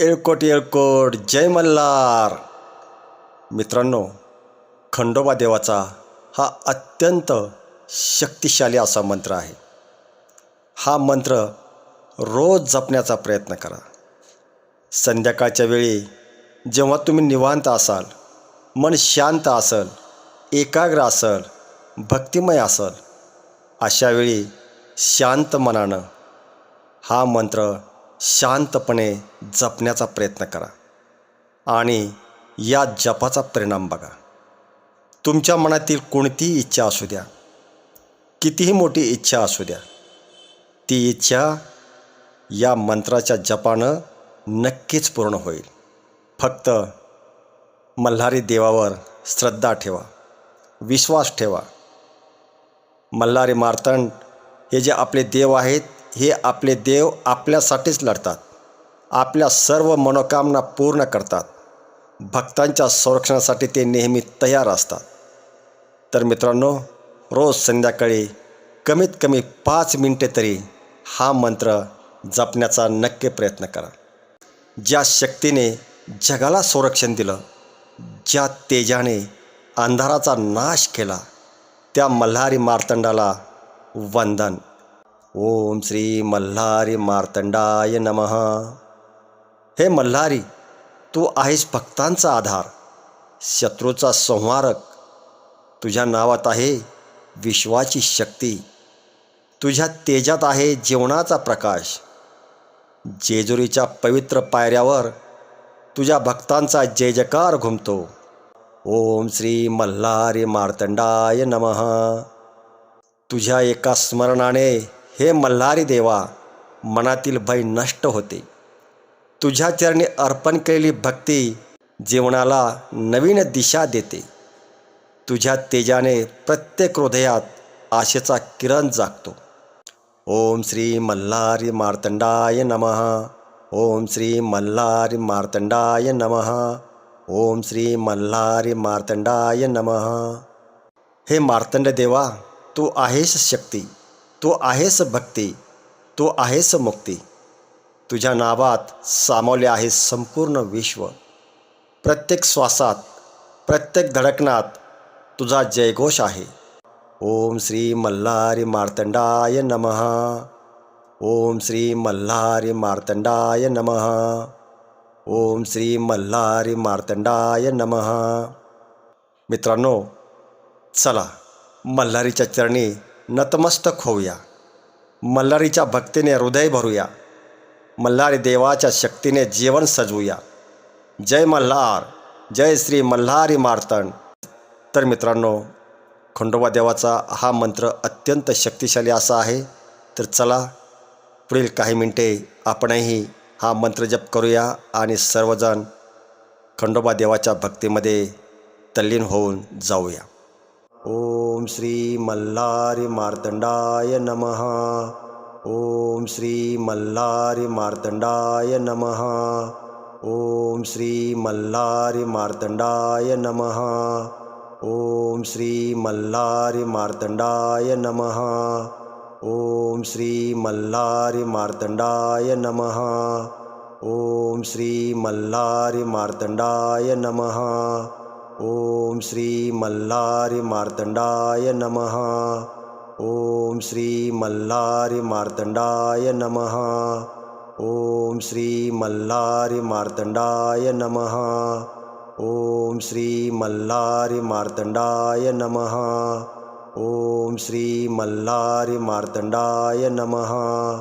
येळकोट येळकोट जय मल्हार. मित्रांनो खंडोबा देवाचा हा अत्यंत शक्तिशाली असा मंत्र आहे. हा मंत्र रोज जपण्याचा प्रयत्न करा. संध्याकाळच्या वेळी जेव्हा तुम्ही निवांत असाल मन शांत असल एकाग्र असल भक्तिमय असल अशावेळी शांत मनानं हा मंत्र शांतपणे जपण्याचा प्रयत्न करा. आणि या जपाचा परिणाम बघा. तुमच्या मनातील कोणतीही इच्छा असू द्या. कितीही मोठी इच्छा असू द्या. ती इच्छा या मंत्राच्या जपानं नक्कीच पूर्ण होईल. फक्त मल्हारी देवावर श्रद्धा ठेवा. विश्वास ठेवा. मल्हारी मार्तंड हे जे आपले देव आहेत हे आपले देव आपल्यासाठीच लढतात. आपल्या सर्व मनोकामना पूर्ण करतात. भक्तांच्या संरक्षणासाठी ते नेहमी तयार असतात. तर मित्रांनो रोज संध्याकाळी कमीत कमी पाच मिनटे तरी हा मंत्र जपण्याचा नक्की प्रयत्न करा. ज्या शक्तीने जगाला संरक्षण दिलं ज्या तेजाने अंधाराचा नाश केला त्या मल्हारी मार्तंडाला वंदन. ओम श्री मल्हारी मार्तंडाय नमः. हे मल्हारी तू आहेस भक्तांचा आधार शत्रूचा संहारक. तुझ्या नावात आहे विश्वाची शक्ती. तुझ्या तेजात आहे जीवनाचा प्रकाश. जेजुरीच्या पवित्र पायऱ्यावर तुझ्या भक्तांचा जय जयकार घुमतो. ओम श्री मल्हारी मार्तंडाय नमः. तुझ्या एका स्मरणाने हे मल्हारी देवा मनातील भय नष्ट होते. तुझ्या चरणी अर्पण केलेली भक्ती जीवनाला नवीन दिशा देते. तुझ्या तेजाने प्रत्येक हृदयात आशेचा किरण जागतो. ओम श्री मल्हारी मार्तंडाय नमः. ओम श्री मल्हारी मार्तंडाय नमः. ओम श्री मल्हारी मार्तंडाय नमः. हे मार्तंड देवा तू आहेस शक्ती. तू आहेस भक्ती तू आहेस मुक्ती. तुझ्या नावात सामावले आहे संपूर्ण विश्व. प्रत्येक श्वासात प्रत्येक धडकनात तुझा जयघोष आहे. ओम श्री मल्हारी मार्तंडाय नमः. ओम श्री मल्हारी मार्तंडाय नमः. ओम श्री मल्हारी मार्तंडाय नमः. मित्रांनो चला मल्हारीच्या चरणी नतमस्तक होऊया. मल्हारीच्या भक्तीने हृदय भरूया. मल्हारी देवाच्या शक्तीने जीवन सजवूया. जय मल्हार जय श्री मल्हारी मारतण तर मित्रांनो खंडोबा देवाचा हा मंत्र अत्यंत शक्तिशाली असा आहे. तर चला पुढील काही मिनटे आपणही हा मंत्र जप करूया आणि सर्वजण खंडोबा देवाच्या भक्तीमध्ये तल्लीन होऊन जाऊया. ओ ஓம் ஸ்ரீ மல்லாரி மார்த்தண்டாய நமஹா. ஓம் ஸ்ரீ மல்லாரி மார்த்தண்டாய நமஹா. ஓம் ஸ்ரீ மல்லாரி மார்த்தண்டாய நமஹா. ஓம் ஸ்ரீ மல்லாரி மார்த்தண்டாய நமஹா. ஓம் ஸ்ரீ மல்லாரி மார்த்தண்டாய நமஹா. ஓம் ஸ்ரீ மல்லாரி மார்த்தண்டாய நமஹா. ஓம் ஸ்ரீ மல்லாரி மார்த்தண்டாய நமஹா. ஓம் ஸ்ரீ மல்லாரி மார்த்தண்டாய நமஹா. ஓம் ஸ்ரீ மல்லாரி மார்த்தண்டாய நமஹா. ஓம் ஸ்ரீ மல்லாரி மார்த்தண்டாய நமஹா. ஓம் ஸ்ரீ மல்லாரி மார்த்தண்டாய நமஹா.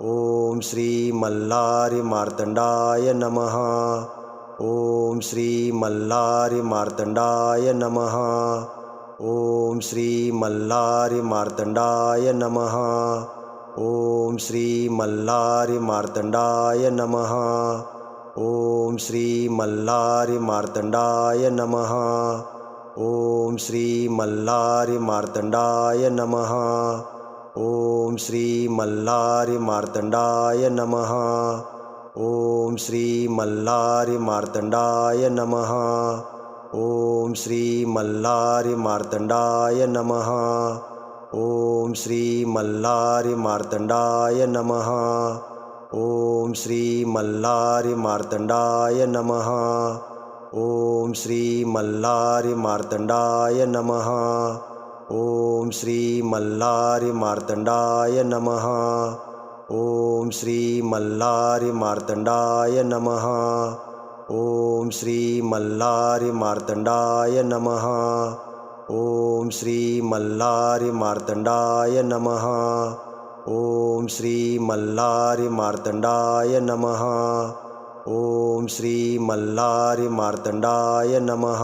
ஓம் ஸ்ரீ மல்லாரி மார்த்தண்டாய நமஹா. ॐ श्री नमः। ॐ श्री नमः। ॐ श्री नमः। ॐ श्री नमः। ॐ श्री नमः। ॐ श्री मल्लारि मार्दण्डाय नमः। ஓம் ஸ்ரீ மல்லாரி மார்த்தண்டாய நமஹா. ஓம் ஸ்ரீ மல்லாரி மார்த்தண்டாய நமஹா. ஓம் ஸ்ரீ மல்லாரி மார்த்தண்டாய நமஹா. ஓம் ஸ்ரீ மல்லாரி மார்த்தண்டாய நமஹா. ஓம் ஸ்ரீ மல்லாரி மார்த்தண்டாய நமஹா. ஓம் ஸ்ரீ மல்லாரி மார்த்தண்டாய நமஹா. ॐ श्री नमः। ॐ श्री नमः। ॐ श्री नमः। ॐ श्री नमः। ॐ श्री नमः।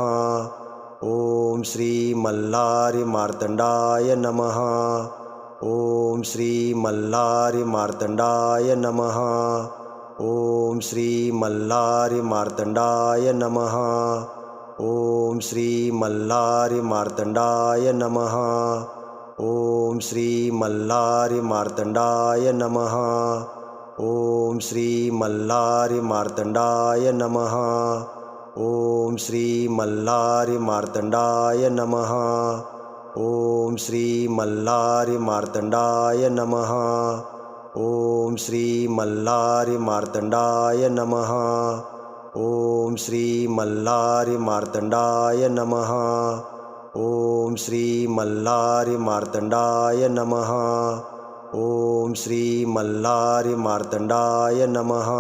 ॐ श्री मल्लारि मार्दण्डाय नमः। ஓம் ஸ்ரீ மல்லாரி மார்த்தண்டாய நமஹா. ஓம் ஸ்ரீ மல்லாரி மார்த்தண்டாய நமஹா. ஓம் ஸ்ரீ மல்லாரி மார்த்தண்டாய நமஹா. ஓம் ஸ்ரீ மல்லாரி மார்த்தண்டாய நமஹா. ஓம் ஸ்ரீ மல்லாரி மார்த்தண்டாய நமஹா. ஓம் ஸ்ரீ மல்லாரி மார்த்தண்டாய நமஹா. ॐ श्री नमः। ॐ श्री नमः। ॐ श्री नमः। ॐ श्री नमः। ॐ श्री मल्लारि मार्तण्डाय नमः।